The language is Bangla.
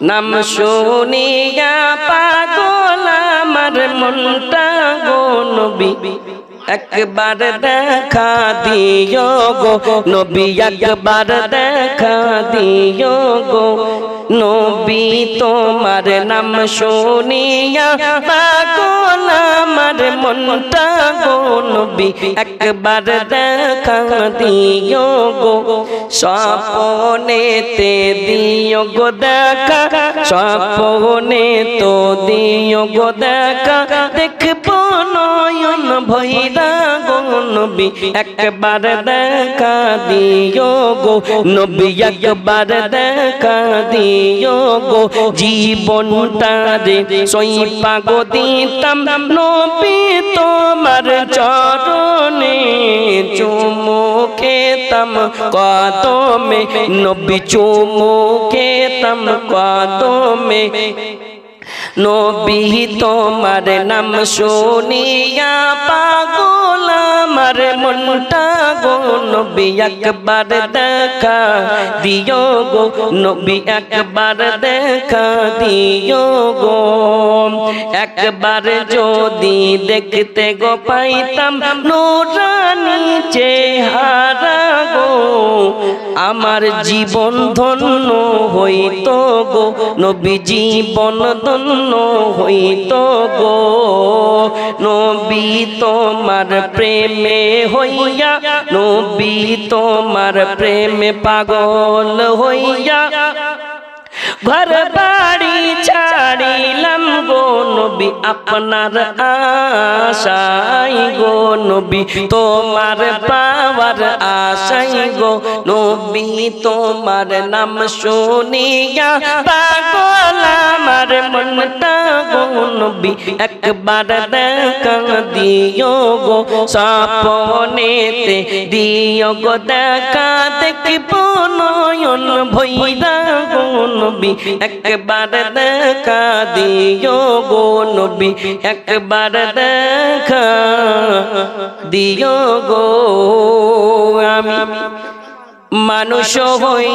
নাম শুনিয়া পাগল আমার মনটা গো নবী। একবার দেখা দিও গো নবী, একবার দেখা দিও গো নবী। তোমার নাম শুনিয়া পাগল মনটা গো নবী? একবার দেখা দিও গো। স্বপনেতে দিও গো দেখা। স্বপনে তো দিও গো দেখা। দেখব নয়ন ভৈরা গো নবী, একবার দেখা দিও গো। নবী, একবার দেখা দিও গো। জীবনটা রে সই পাগো দিতাম, নবী তোমার চরণে চুমু খেতাম। কদমে, নবী চুমু খেতাম, কদমে। নবী তোমার নাম শুনিয়া পাগল আমার মনটা গো, নবী একবার দেখা দিও গো, নবী একবার দেখা দিও গো। একবার যদি দেখতে গো পাইতাম নোরানি চেহারা গো, আমার জীবন ধন্য হইতো গো নবী জীবন ধন্য হইতো গো। নবী তোমার প্রেমে হইয়া, নবী তোমার প্রেমে পাগল হইয়া। ঘর বা নবী, আপনার আশাই গো নবী, তোমার পাওয়ার আশাই গো নবী, তোমার নাম শুনিয়া পাগল আমার মনটা গো নবী, একবার দেখা দিও গো সপনেতে দিও গো, দেখা দেখিব নয়ন ভৈরা নবী একবার দেখা দিও গো নবী একবার দেখা দিও গো আমি মানুষ হই।